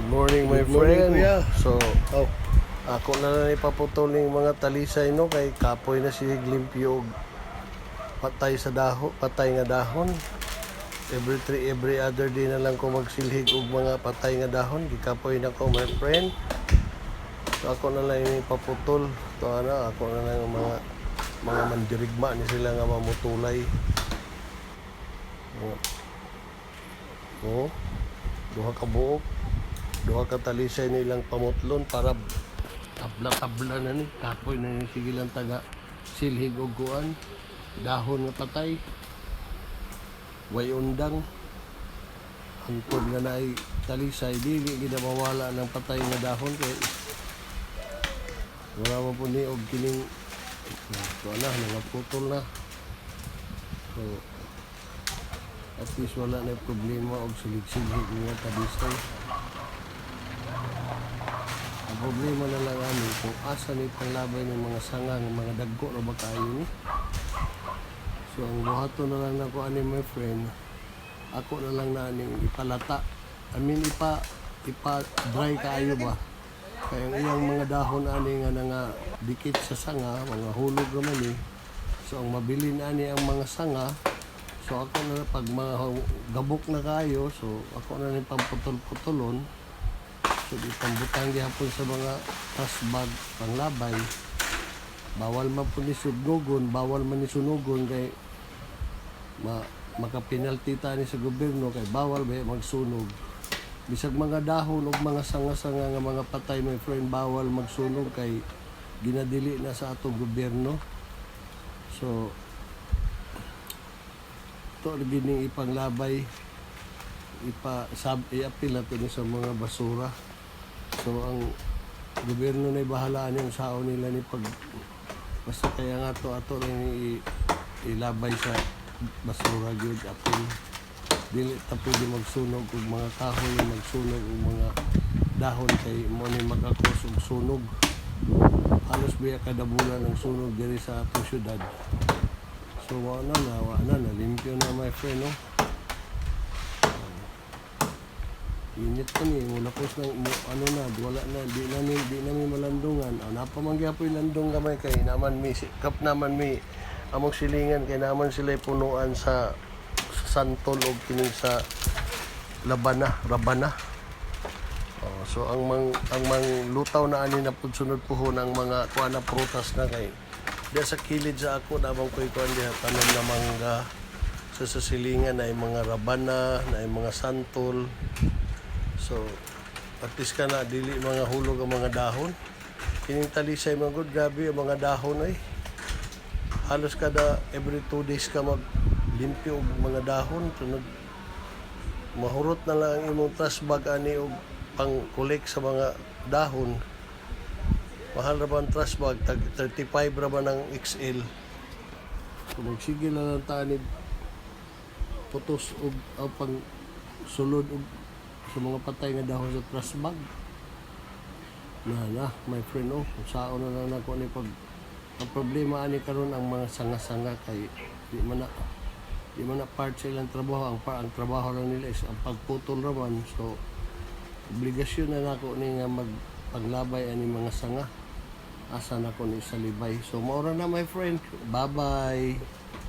Good morning, my Good morning, friend. kuya. So, Oh, ako na lang ipaputol ng mga talisay no kay kapoy na si Glimpyo og patay sa daho, patay nga dahon. Every three, every other day na lang ko magsilhig og mga patay nga dahon. Gikapoy na ko, my friend. So, ako na lang yung ipaputol. To ano, ako na lang yung mga mga mandirigma ni sila nga mamutulay. Oh. Oh. Duha ka buok. Duha ka talisay nilang pamutlon para tabla-tabla na ni. Kapoy na ni sige taga silhig og kuan. Dahon nga patay. Way undang. Hangtod nga naay talisay dili gid mawala ng patay nga dahon kay wala mo po ni og kining ito na nangaputol na. So, at least wala na problema og silig-silig nga talisay. Ang problema na lang ani kung asa ni panglabay ng mga sanga ng mga dagko na ba kayo ni. So ang buhato na lang nako ani my friend. Ako na lang na aning ipalata. I mean ipa ipa dry kaayo ba. Kaya ang iyang mga dahon ani nga nga dikit sa sanga, mga hulog naman ni. So ang mabilin ani ang mga sanga, So ako na pag mga gabok na kayo, so ako na rin pamputol-putulon. So di pambutang gihapon sa mga tasbag panglabay. Bawal man po ni sunugon, bawal man ni sunugon kay ma makapenalty ta ni sa gobyerno kay bawal ba magsunog. Bisag mga dahon ug mga sanga-sanga nga mga patay my friend bawal magsunog kay ginadili na sa atong gobyerno. So to gining ipanglabay ipa sab iapil natin sa mga basura so ang gobyerno na bahalaan yung sao nila ni pag basta kaya nga to ato lang i, ilabay sa basura gyud apil dili ta pwede magsunog og mga kahoy magsunog og mga dahon kay mo ni magakos og sunog. Halos biya kada bulan ang sunog diri sa atong syudad. So wala na, wala na, limpyo na my friend, no? Init pa ni, mula po na, mo, ano na, wala na, di namin, di namin malandungan. Ah, napamangya po landong gamay kay naman mi, kap naman mi, among silingan kay naman sila punuan sa, sa santol o kining sa labana, rabana. Oh, so ang mang ang mang lutaw na ani na pud sunod puhon ang mga kuha na prutas na kay Diya sa kilid sa ako, nabang ko ikuan diha tanom na mangga. Sa sasilingan na mga rabana, na mga santol. So, at least ka na, dili mga hulog ang mga dahon. Kining talisay mga good, gabi ang mga dahon ay. Halos kada every two days ka mag limpyo og mga dahon. Tunod, mahurot na lang ang imong trasbag ani og pang collect sa mga dahon mahal ra ba ang trash bag tag 35 ra ba ng XL so magsige na lang tanid putos og ang pang sulod og sa mga patay nga dahon sa trash na na my friend oh kung na lang nako ni pag ang problema ani karon ang mga sanga-sanga kay di man na di man na part sa ilang trabaho. Ang, par- ang trabaho lang nila is ang pagputol raman. So obligasyon na nako ni nga mag paglabay ani mga sanga. Asa na ko ni sa libay so maura na my friend. Bye bye